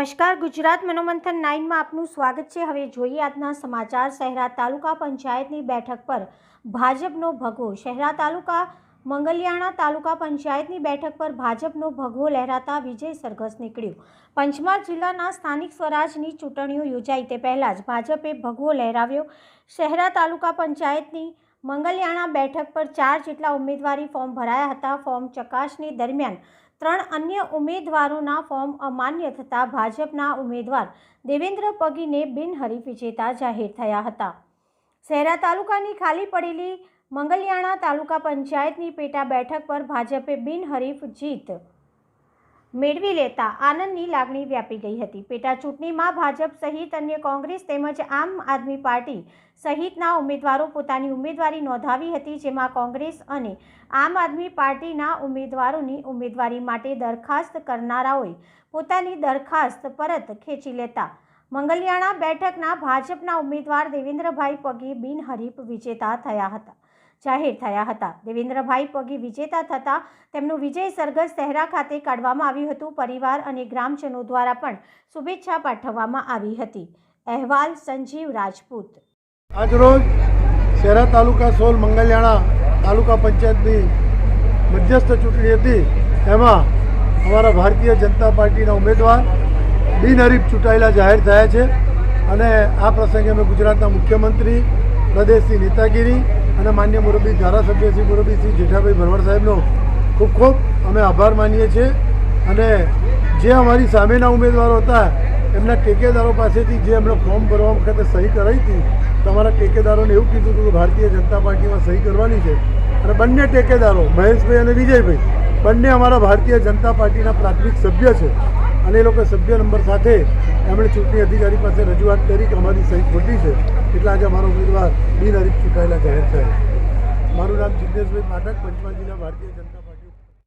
નમસ્કાર, ગુજરાત મનોમંથન નાઇનમાં આપનું સ્વાગત છે. હવે જોઈએ આજના સમાચાર. શહેરા તાલુકા પંચાયતની બેઠક પર ભાજપનો ભગવો. શહેરા તાલુકા મંગલિયાણા તાલુકા પંચાયતની બેઠક પર ભાજપનો ભગવો લહેરાતા વિજય સરઘસ નીકળ્યું. પંચમહાલ જિલ્લાના સ્થાનિક સ્વરાજની ચૂંટણીઓ યોજાઈ તે પહેલાં જ ભાજપે ભગવો લહેરાવ્યો. શહેરા તાલુકા પંચાયતની મંગલિયાણા બેઠક પર ચાર જેટલા ઉમેદવારી ફોર્મ ભરાયા હતા. ફોર્મ ચકાસણી દરમિયાન ત્રણ અન્ય ઉમેદવારોના ફોર્મ અમાન્ય થતાં ભાજપના ઉમેદવાર દેવેન્દ્ર પગીને બિનહરીફ વિજેતા જાહેર થયા હતા. શહેરા તાલુકાની ખાલી પડેલી મંગલિયાણા તાલુકા પંચાયતની પેટા બેઠક પર ભાજપે બિનહરીફ જીત મેળવી લેતા આનંદની લાગણી વ્યાપી ગઈ હતી. પેટા ચૂંટણીમાં ભાજપ સહિત અન્ય કોંગ્રેસ તેમજ આમ આદમી પાર્ટી સહિતના ઉમેદવારો પોતાની ઉમેદવારી નોંધાવી હતી, જેમાં કોંગ્રેસ અને આમ આદમી પાર્ટીના ઉમેદવારોની ઉમેદવારી માટે દરખાસ્ત કરનારાઓએ પોતાની દરખાસ્ત પરત ખેંચી લેતા મંગલિયાણા બેઠકના ભાજપના ઉમેદવાર દેવેન્દ્રભાઈ પગી બિનહરીફ વિજેતા થયા હતા. જાહેર થયા હતા. દેવેન્દ્રભાઈ પગી વિજેતા થતાં તેમનું વિજય સરઘસ શહેરા ખાતે કાઢવામાં આવ્યું હતું. પરિવાર અને ગ્રામજનો દ્વારા પણ શુભેચ્છા પાઠવવામાં આવી હતી. અહેવાલ સંજીવ રાજપૂત. આજરોજ શહેરા તાલુકા સોલ, મંગલયાણા તાલુકા પંચાયતની મધ્યસ્થ ચૂંટણી હતી. એમાં અમારા ભારતીય જનતા પાર્ટીના ઉમેદવાર બિનહરીફ ચૂંટાયેલા જાહેર થયા છે. અને આ પ્રસંગે અમે ગુજરાતના મુખ્યમંત્રી પ્રદેશની નેતાગીરી અને માન્ય મુરબી ધારાસભ્ય શ્રી મુરબી શ્રી જેઠાભાઈ ભરવાડ સાહેબનો ખૂબ ખૂબ અમે આભાર માનીએ છીએ. અને જે અમારી સામેના ઉમેદવારો હતા, એમના ટેકેદારો પાસેથી જે એમણે ફોર્મ ભરવા વખતે સહી કરાવી હતી, તમારા ટેકેદારોને એવું કીધું હતું કે ભારતીય જનતા પાર્ટીમાં સહી કરવાની છે. અને બંને ટેકેદારો, મહેશભાઈ અને વિજયભાઈ, બંને અમારા ભારતીય જનતા પાર્ટીના પ્રાથમિક સભ્ય છે. અને એ લોકો સભ્ય નંબર સાથે એમણે ચૂંટણી અધિકારી પાસે રજૂઆત કરી કે અમારી સહી ખોટી છે, એટલે આજે અમારો ઉમેદવાર બિનહરીફ ચૂંટાયેલા જાહેર થયા મારું નામ જિજ્ઞેશભાઈ પાઠક, પંચમહાલ જિલ્લા ભારતીય જનતા